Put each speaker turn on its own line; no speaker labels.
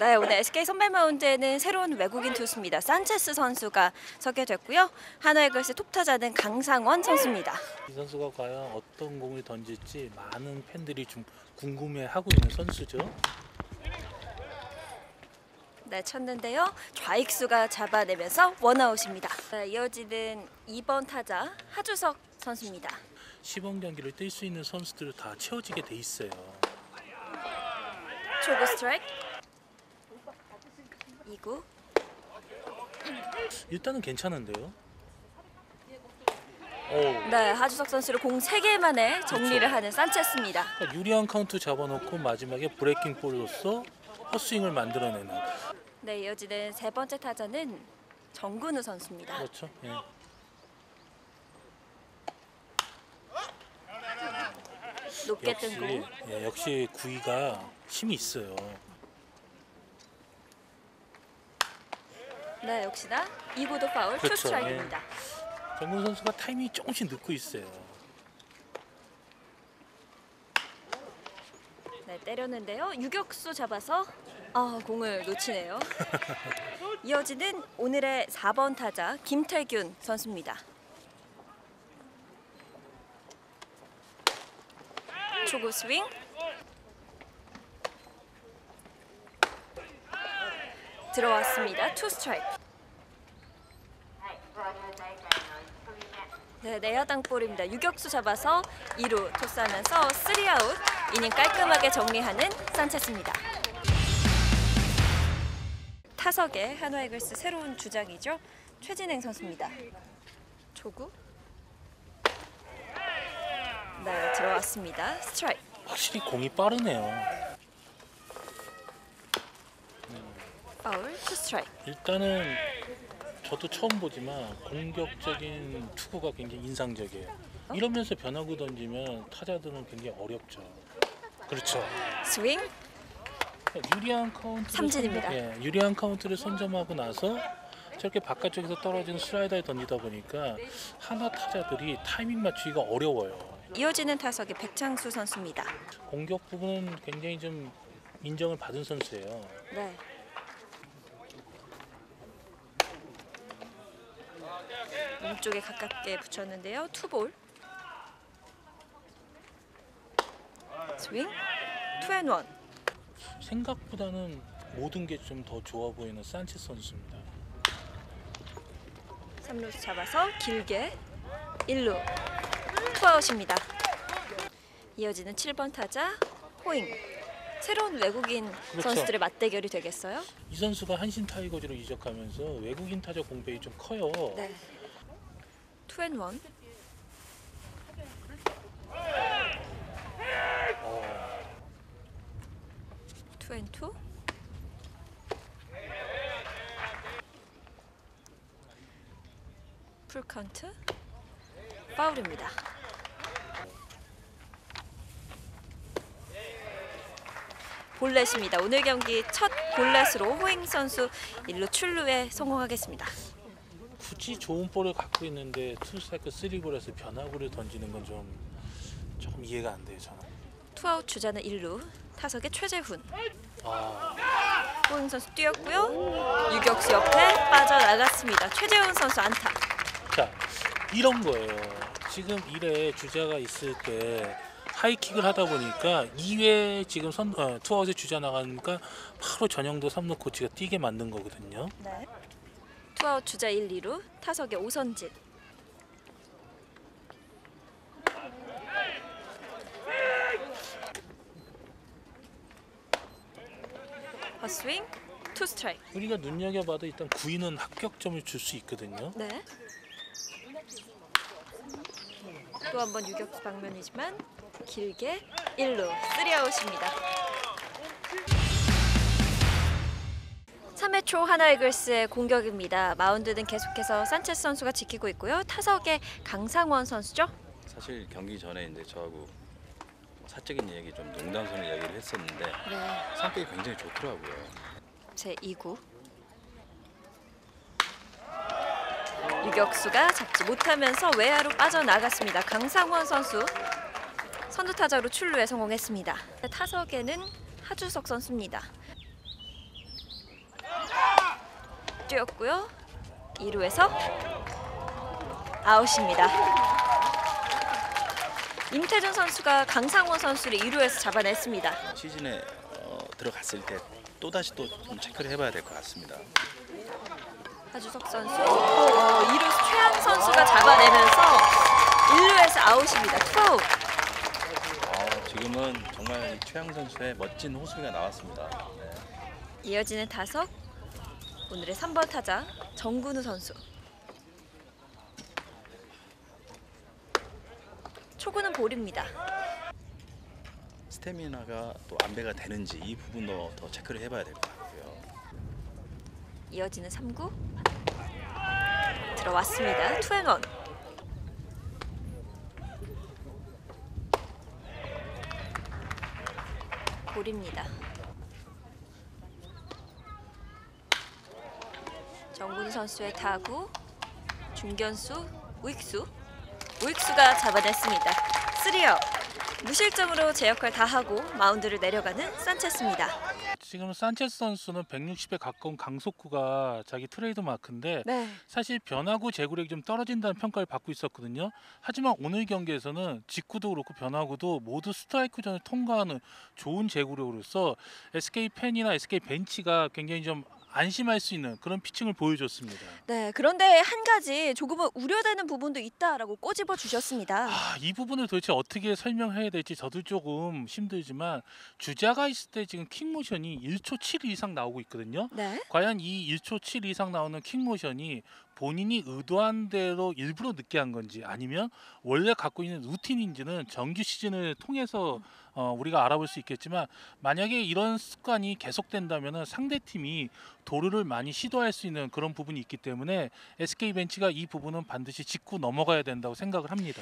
네, 오늘 SK 선발 마운드에는 새로운 외국인 투수입니다. 산체스 선수가 서게 됐고요. 한화의 글스 톱타자는 강상원 선수입니다.
이 선수가 과연 어떤 공을 던질지 많은 팬들이 좀 궁금해하고 있는 선수죠.
네, 쳤는데요. 좌익수가 잡아내면서 원아웃입니다. 네, 이어지는 2번 타자 하주석 선수입니다.
시범 경기를 뛸 수 있는 선수들을 다 채워지게 돼 있어요.
초구 스트라이크 2구
일단은 괜찮은데요. 오,
네, 하주석 선수를 공 3개 만에 정리를
그렇죠.
하는 산체스입니다.
그러니까 유리한 카운트 잡아놓고 마지막에 브레이킹 볼로서 헛스윙을 만들어내는
네, 이어지는 세 번째 타자는 정근우 선수입니다.
그렇죠. 예.
높게 뜬
역시
공.
예, 역시 구위가 힘이 있어요.
네, 역시나 2구도 파울, 투
그렇죠,
스트라이크입니다.
정근 선수가 타이밍이 조금씩 늦고 있어요.
네, 때렸는데요. 유격수 잡아서 아, 공을 놓치네요. 이어지는 오늘의 4번 타자 김태균 선수입니다. 초구 스윙. 들어왔습니다. 투 스트라이크. 네, 내야 땅볼입니다. 유격수 잡아서 2루 토스하면서 3아웃 이닝 깔끔하게 정리하는 산체스입니다. 타석에 한화 이글스 새로운 주장이죠. 최진행 선수입니다. 초구. 네, 들어왔습니다. 스트라이크.
확실히 공이 빠르네요.
파울, 투 스트라이크.
일단은 저도 처음 보지만 공격적인 투구가 굉장히 인상적이에요. 이러면서 변화구 던지면 타자들은 굉장히 어렵죠. 그렇죠.
스윙.
유리한 카운트
삼진입니다.
예, 유리한 카운트를 선점하고 나서 저렇게 바깥쪽에서 떨어지는 슬라이더에 던지다 보니까 하나 타자들이 타이밍 맞추기가 어려워요.
이어지는 타석의 백창수 선수입니다.
공격 부분은 굉장히 좀 인정을 받은 선수예요.
네. 몸쪽에 가깝게 붙였는데요. 투볼. 스윙. 투앤원.
생각보다는 모든 게 좀 더 좋아 보이는 산체스 선수입니다.
3루수 잡아서 길게 1루. 투아웃입니다. 이어지는 7번 타자 호잉. 새로운 외국인
그렇죠.
선수들의 맞대결이 되겠어요?
이 선수가 한신 타이거즈로 이적하면서 외국인 타자 공백이 좀 커요.
네. 투앤원. 투앤투. 풀카운트. 파울입니다. 볼넷입니다. 오늘 경기 첫 볼넷으로 호잉 선수 1루 출루에 성공하겠습니다.
굳이 좋은 볼을 갖고 있는데 투스트라이크 쓰리볼에서 변화구를 던지는 건 좀 조금 이해가 안 돼요 저는.
투아웃 주자는 1루. 타석의 최재훈.
아,
호잉 선수 뛰었고요. 유격수 옆에 빠져나갔습니다. 최재훈 선수 안타.
자 이런 거예요. 지금 1회 주자가 있을 때 하이킥을 하다 보니까 2회 지금 선 어, 투아웃에 주자 나가니까 바로 전형도 3루 코치가 뛰게 만든 거거든요.
네. 투아웃 주자 1, 2루 타석의 오선진. 헛스윙 투 스트라이크.
우리가 눈여겨봐도 일단 구인은 합격점을 줄 수 있거든요.
네. 또 한 번 유격수 방면이지만 길게 1루 3아웃입니다. 3회 초 하나 이글스의 공격입니다. 마운드는 계속해서 산체스 선수가 지키고 있고요. 타석에 강상원 선수죠.
사실 경기 전에 이제 저하고 사적인 얘기 좀 농담스러운 이야기를 했었는데
네.
성격이 굉장히 좋더라고요.
제 2구. 유격수가 잡지 못하면서 외야로 빠져나갔습니다. 강상원 선수 선두 타자로 출루에 성공했습니다. 타석에는 하주석 선수입니다. 뛰었고요. 2루에서 아웃입니다. 임태준 선수가 강상원 선수를 2루에서 잡아냈습니다.
시즌에 어, 들어갔을 때 또 다시 또좀 체크를 해봐야 될 것 같습니다.
하주석 선수, 어, 2루 최한 선수가 잡아내면서 1루에서 아웃입니다. 투아웃.
어, 지금은 정말 이 최양 선수의 멋진 호수가 나왔습니다. 네.
이어지는 타석 오늘의 3번 타자 정근우 선수. 초구는 볼입니다.
스태미나가 또 안배가 되는지 이 부분도 더 체크를 해봐야 될 것 같고요.
이어지는 3구. 들어왔습니다. 투앤원. 볼입니다 정근우 선수의 타구 중견수 우익수 우익수가 잡아냈습니다 3아웃 무실점으로 제 역할 다 하고 마운드를 내려가는 산체스입니다
지금 산체스 선수는 160에 가까운 강속구가 자기 트레이드 마크인데
네.
사실 변화구 제구력이 좀 떨어진다는 평가를 받고 있었거든요. 하지만 오늘 경기에서는 직구도 그렇고 변화구도 모두 스트라이크 존을 통과하는 좋은 제구력으로서 SK 팬이나 SK 벤치가 굉장히 좀 안심할 수 있는 그런 피칭을 보여줬습니다.
네, 그런데 한 가지 조금은 우려되는 부분도 있다라고 꼬집어 주셨습니다.
아, 이 부분을 도대체 어떻게 설명해야 될지 저도 조금 힘들지만 주자가 있을 때 지금 킥 모션이 1초 7 이상 나오고 있거든요.
네.
과연 이 1초 7 이상 나오는 킥 모션이 본인이 의도한 대로 일부러 늦게 한 건지 아니면 원래 갖고 있는 루틴인지는 정규 시즌을 통해서 어, 우리가 알아볼 수 있겠지만 만약에 이런 습관이 계속된다면 상대 팀이 도루를 많이 시도할 수 있는 그런 부분이 있기 때문에 SK 벤치가 이 부분은 반드시 짚고 넘어가야 된다고 생각을 합니다.